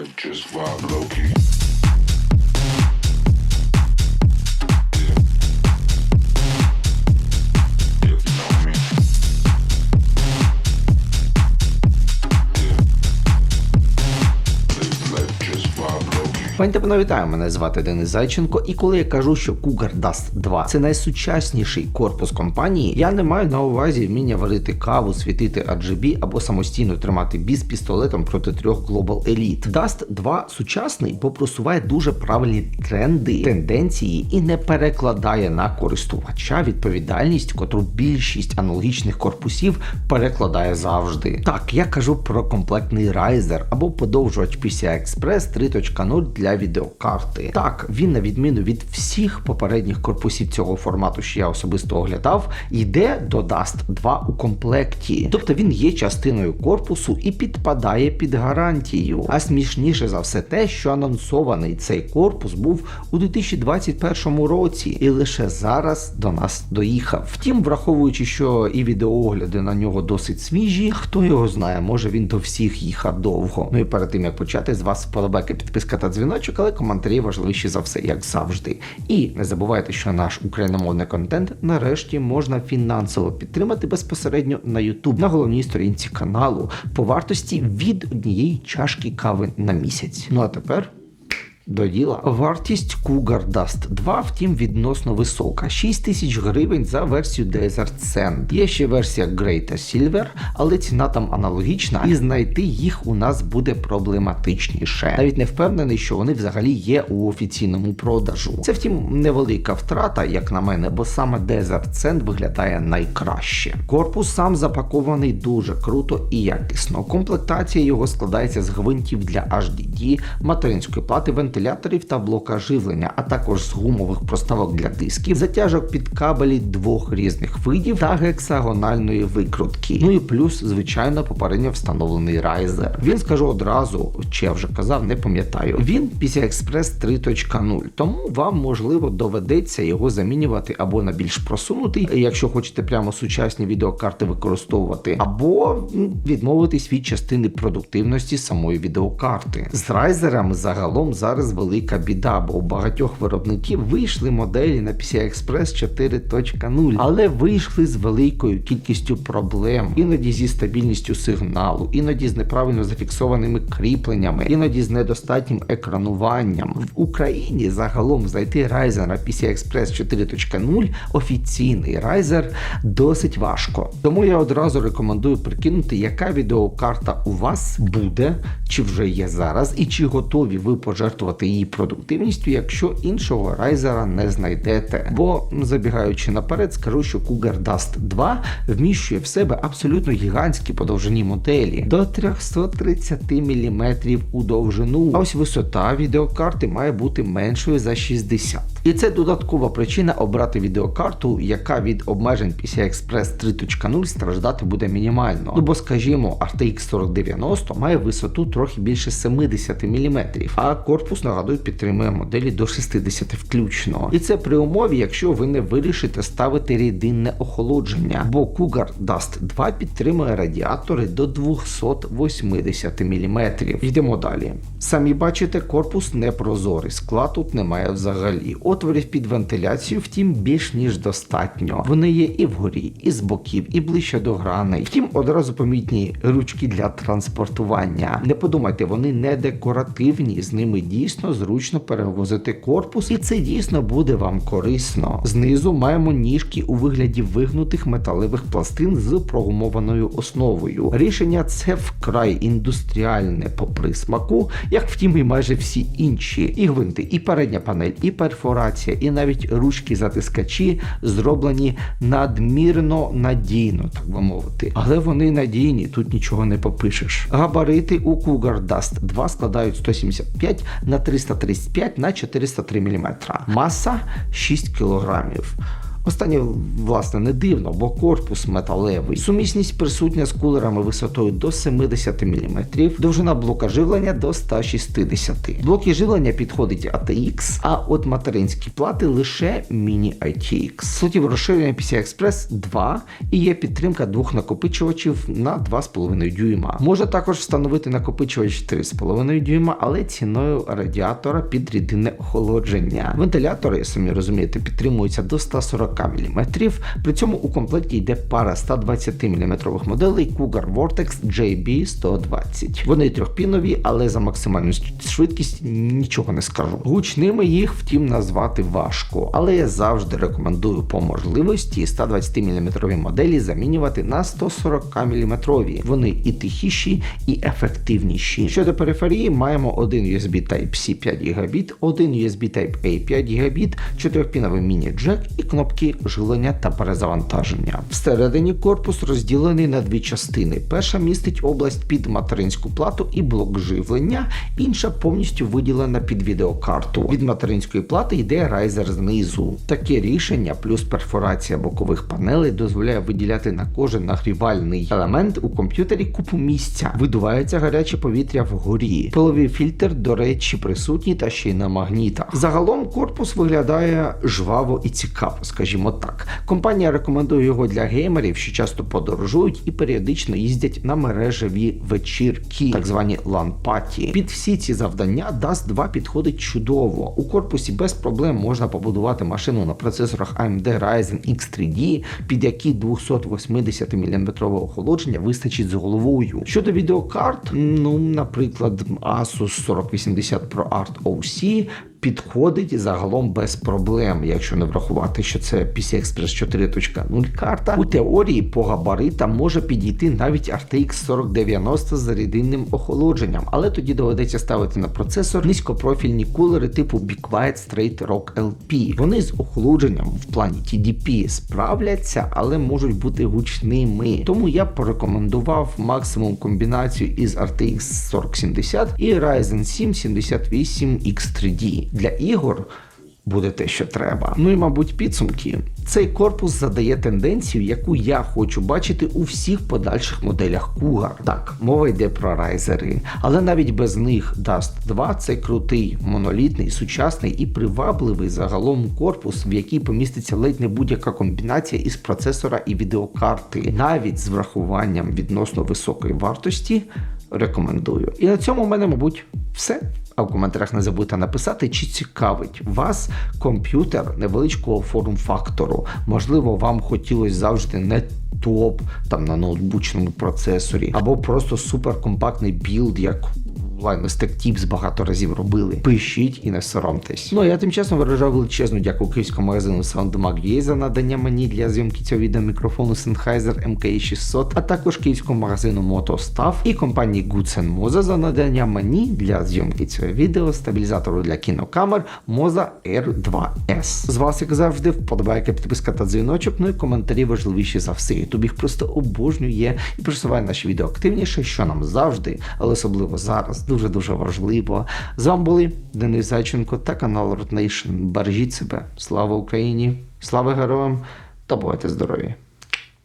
like just Rob Loki. Пані вітаю, мене звати Денис Зайченко, і коли я кажу, що Cougar Dust 2 це найсучасніший корпус компанії, я не маю на увазі вміння варити каву, світити RGB або самостійно тримати біс пістолетом проти трьох Global Elite. Dust 2 сучасний, бо просуває дуже правильні тренди, тенденції і не перекладає на користувача відповідальність, котру більшість аналогічних корпусів перекладає завжди. Так, я кажу про комплектний Riser або подовжувач PCI Express 3.0 для відеокарти. Так, він, на відміну від всіх попередніх корпусів цього формату, що я особисто оглядав, йде до Dust 2 у комплекті. Тобто він є частиною корпусу і підпадає під гарантію. А смішніше за все те, що анонсований цей корпус був у 2021 році, і лише зараз до нас доїхав. Втім, враховуючи, що і відеоогляди на нього досить свіжі, хто його знає, може він до всіх їхав довго. Ну і перед тим як почати, з вас вподобайка, підписка та дзвіночок, але коментарі важливіші за все, як завжди. І не забувайте, що наш україномовний контент нарешті можна фінансово підтримати безпосередньо на YouTube на головній сторінці каналу по вартості від однієї чашки кави на місяць. Ну а тепер. До діла. Вартість Cougar Dust 2, втім, відносно висока 6 тисяч гривень за версію Desert Sand. Є ще версія Grey та Silver, але ціна там аналогічна, і знайти їх у нас буде проблематичніше. Навіть не впевнений, що вони взагалі є у офіційному продажу. Це втім невелика втрата, як на мене, бо саме Desert Sand виглядає найкраще. Корпус сам запакований дуже круто і якісно. Комплектація його складається з гвинтів для HDD, материнської плати вентиляторів та блока живлення, а також з гумових проставок для дисків, затяжок під кабелі двох різних видів та гексагональної викрутки. Ну і плюс, звичайно, попередньо встановлений райзер. Він скажу одразу, чи я вже казав, не пам'ятаю. Він PCI Express 3.0, тому вам можливо доведеться його замінювати або на більш просунутий, якщо хочете прямо сучасні відеокарти використовувати, або відмовитись від частини продуктивності самої відеокарти. З райзерами загалом зараз велика біда, бо у багатьох виробників вийшли моделі на PCI Express 4.0, але вийшли з великою кількістю проблем, іноді зі стабільністю сигналу, іноді з неправильно зафіксованими кріпленнями, іноді з недостатнім екрануванням. В Україні загалом знайти Ryzen на PCI Express 4.0 офіційний Ryzen досить важко. Тому я одразу рекомендую прикинути, яка відеокарта у вас буде, чи вже є зараз, і чи готові ви пожертвувати її продуктивністю, якщо іншого райзера не знайдете. Бо забігаючи наперед, скажу, що Cougar Dust 2 вміщує в себе абсолютно гігантські по довжині моделі до 330 мм у довжину. А ось висота відеокарти має бути меншою за 60. І це додаткова причина обрати відеокарту, яка від обмежень PCI Express 3.0 страждати буде мінімально. Ну бо, скажімо, RTX 4090 має висоту трохи більше 70 мм, а корпус, нагадую, підтримує моделі до 60 включно. І це при умові, якщо ви не вирішите ставити рідинне охолодження, бо Cougar Dust 2 підтримує радіатори до 280 мм. Йдемо далі. Самі бачите, корпус непрозорий, скла тут немає взагалі. Отворів під вентиляцію, втім, більш ніж достатньо. Вони є і вгорі, і з боків, і ближче до граней. Втім, одразу помітні ручки для транспортування. Не подумайте, вони не декоративні, з ними дійсно зручно перевозити корпус, і це дійсно буде вам корисно. Знизу маємо ніжки у вигляді вигнутих металевих пластин з прогумованою основою. Рішення це вкрай індустріальне по присмаку, як втім і майже всі інші. І гвинти, і передня панель, і перфорація, і навіть ручки затискачі зроблені надмірно надійно, так би мовити. Але вони надійні, тут нічого не попишеш. Габарити у Cougar Dust 2 складають 175 на 335 на 403 мм. Маса 6 кг. Останнє, власне, не дивно, бо корпус металевий. Сумісність присутня з кулерами висотою до 70 мм, довжина блока живлення до 160 Блоки живлення підходить ATX, а от материнські плати лише Mini ITX. Слотів розширення PCI Express 2 і є підтримка двох накопичувачів на 2,5 дюйма. Можна також встановити накопичувач 3,5 дюйма, але ціною радіатора під рідинне охолодження. Вентилятори, самі розумієте, підтримуються до 140 мм. При цьому у комплекті йде пара 120 мм моделей Cougar Vortex JB120. Вони трьохпінові, але за максимальну швидкість нічого не скажу. Гучними їх, втім, назвати важко, але я завжди рекомендую по можливості 120 мм моделі замінювати на 140 мм. Вони і тихіші, і ефективніші. Щодо периферії, маємо один USB Type-C 5 Гбіт, один USB Type-A 5 Гбіт, 4-піновий міні-джек і кнопки жилення та перезавантаження. Всередині корпус розділений на дві частини. Перша містить область під материнську плату і блок живлення, інша повністю виділена під відеокарту. Від материнської плати йде райзер знизу. Таке рішення плюс перфорація бокових панелей дозволяє виділяти на кожен нагрівальний елемент у комп'ютері купу місця. Видувається гаряче повітря вгорі. Пиловий фільтр, до речі, присутній та ще й на магнітах. Загалом корпус виглядає жваво і цікаво, скажімо так. Компанія рекомендує його для геймерів, що часто подорожують і періодично їздять на мережеві вечірки, так звані ланпаті. Під всі ці завдання Dust 2 підходить чудово. У корпусі без проблем можна побудувати машину на процесорах AMD Ryzen X3D, під які 280 мм охолодження вистачить з головою. Щодо відеокарт, ну, наприклад, Asus 4080 Pro Art OC підходить загалом без проблем, якщо не врахувати, що це PCI Express 4.0 карта. У теорії по габаритам може підійти навіть RTX 4090 з рідинним охолодженням, але тоді доведеться ставити на процесор низькопрофільні кулери типу Be Quiet Straight Rock LP. Вони з охолодженням в плані TDP справляться, але можуть бути гучними. Тому я порекомендував максимум комбінацію із RTX 4070 і Ryzen 7 78X3D. Для ігор буде те, що треба. Ну і мабуть, підсумки. Цей корпус задає тенденцію, яку я хочу бачити у всіх подальших моделях Cougar. Так, мова йде про райзери, але навіть без них Dust 2 це крутий, монолітний, сучасний і привабливий загалом корпус, в який поміститься ледь не будь-яка комбінація із процесора і відеокарти, навіть з врахуванням відносно високої вартості. Рекомендую. І на цьому в мене, мабуть, все. А в коментарях не забудьте написати, чи цікавить вас комп'ютер невеличкого форм-фактору. Можливо, вам хотілося завжди не топ там на ноутбучному процесорі, або просто суперкомпактний білд, як Linus Tech Tips багато разів робили. Пишіть і не соромтесь. Ну а я тим часом виражаю величезну дяку київському магазину SoundMag.ua за надання мені для зйомки цього відео мікрофону Sennheiser MK600, а також київському магазину MotoStaff і компанії Goodsen Moza за надання мені для зйомки цього відео стабілізатору для кінокамер Moza R2S. З вас, як завжди, вподобайка, підписка та дзвіночок, ну і коментарі важливіші за все. Ютуб їх просто обожнює і просуває наші відео активніше, що нам завжди, але особливо зараз дуже-дуже важливо. З вами були Денис Зайченко та канал Nation. Бережіть себе. Слава Україні! Слава героям та бувайте здорові!